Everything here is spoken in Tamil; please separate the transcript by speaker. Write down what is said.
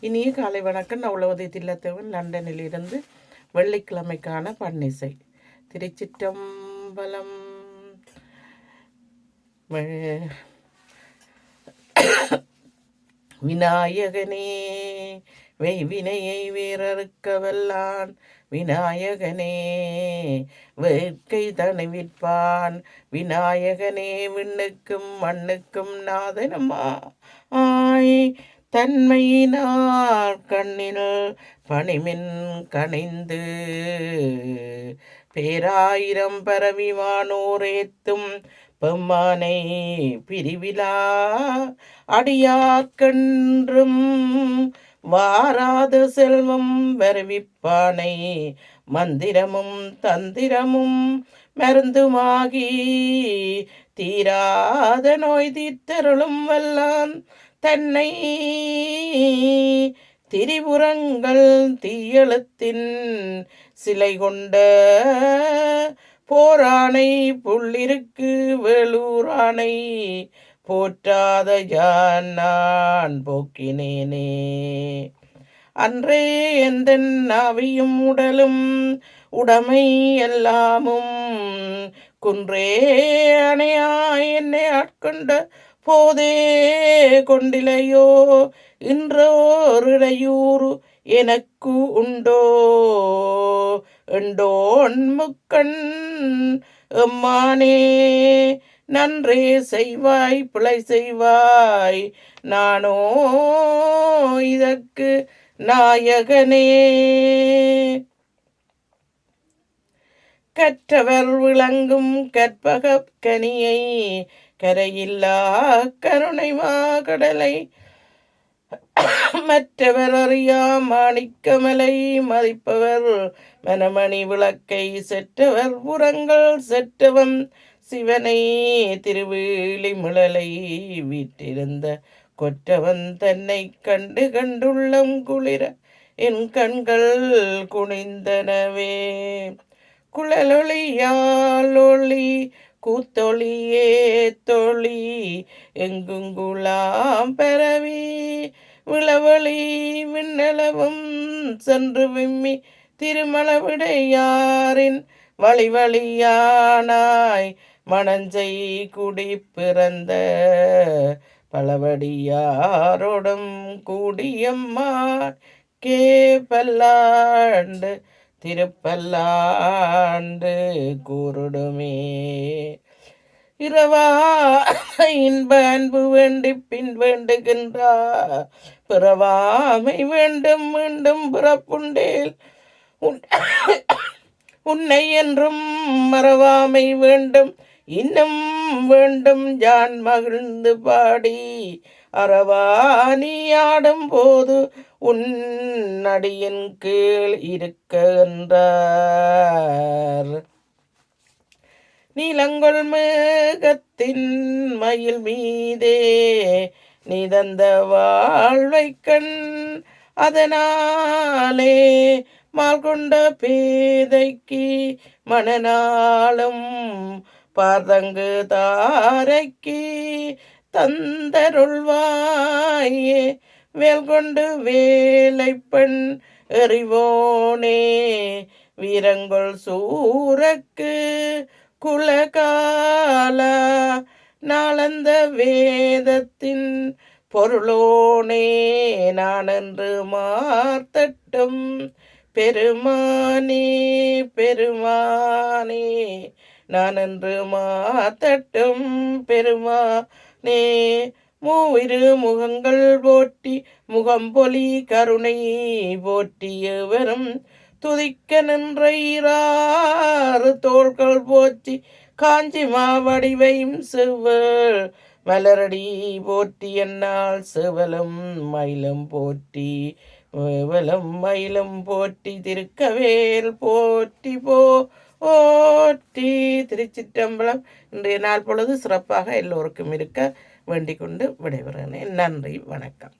Speaker 1: இனிய காலை வணக்கம். நான் உளவதி தில்லத்தேவன் லண்டனில் இருந்து வெள்ளிக்கிழமைக்கான பன்னிசை. திருச்சிற்றம்பலம் விநாயகனே வெய்வினையை வேறறுக்க வல்லான் விநாயகனே வேட்கை தணிவிப்பான். விநாயகனே விண்ணுக்கும் மண்ணுக்கும் நாதனமா ஆய் தன்மையினார் கண்ணில் பணிமின் கணிந்து பேராயிரம் பரவிவானோரேத்தும் பெம்மானை பிரிவிலா. அடியார்கன்றும் வாராத செல்வம் வருவிப்பானை. மந்திரமும் தந்திரமும் மருந்துமாகி. தீராத நோய் தீத்தருளும் வல்லான் தன்னை திரிபுரங்கள் தீயழுத்தின் சிலை கொண்ட போராணை புள்ளிருக்கு வேளூரானை போற்றாத யான் நான் போக்கினேனே. அன்றே எந்தன் நாவியும் உடலும் உடமை எல்லாமும் குன்றே அணையாய் என்னை ஆட்கொண்ட போதே கொண்டிலையோ? இன்றோரிடையூறு எனக்கு உண்டோ? எண்டோன் முக்கண் எம்மானே நன்றே செய்வாய் பிழை செய்வாய். நானோ இதற்கு நாயகனே. கற்றவர் விளங்கும் கற்பக கனியை கரையில்லா கருணை மாகடலை மற்றவர் அறியா மாணிக்கமலை. மதிப்பவர் மனமணி விளக்கை செற்றவர். புறங்கள் செற்றவன் சிவனை. திருவிழி முழலை வீற்றிருந்த கொற்றவன் தன்னை கண்டு கண்டுள்ளம் குளிர. என் கண்கள் குனிந்தனவே. குழலொளியால் ஒளி கூத்தொளியே தொளி எங்குங்குலாம் பரவி விளவழி விண்ணளவும் சென்று விம்மி திருமலவிடையாரின் வழி வழியானாய் மணஞ்சை குடி பிறந்த பலவடியாரோடும் கூடியம்மா கே பல்லாண்டு திருப்பல்லாண்டு கூறுடுமே. இரவா இன்ப அன்பு வேண்டி பின் வேண்டுகின்றார் பிறவாமை வேண்டும் மீண்டும் பிறப்புண்டேல். உன்னை என்றும் மறவாமை வேண்டும் இன்னும் வேண்டும் ஜான் மகிழ்ந்து பாடி. அறவா நீ ஆடும் போது உன்னடியின் கீழ் இருக்க என்றார். நீலங்கொள் மேகத்தின் மயில் மீதே நிதந்த வாழ்வை கண் அதனாலே மால்கொண்ட பேதைக்கு மனநாளும் பார்தங்கு தாரைக்கு தந்தருள்வாயே. வேல் கொண்டு வேலை பெண் எறிவோனே. வீரங்கொள் சூரக்கு குலகால நாளந்த வேதத்தின் பொருளோனே. நான் என்று மார்த்தட்டும் பெருமானே பெருமானே. நான் என்று மாத்தட்டும் பெருமானே. மூவிரு முகங்கள் போட்டி முகம்பொலி கருணை போற்றியவரும் துதிக்க நின்ற ஈராறு தோள்கள் போற்றி காஞ்சி மாவடிவையும் செவ்வள் மலரடி போற்றி என்னால் செவலும் மயிலும் போற்றி வேவலம் மயிலும் போற்றி திருக்கவேல் போற்றி போ ஓட்டி திருச்சிற்றம்பலம். இன்றைய நாள் பொழுது சிறப்பாக எல்லோருக்கும் இருக்க வேண்டிக் கொண்டு விடைபெறுகிறேன். நன்றி வணக்கம்.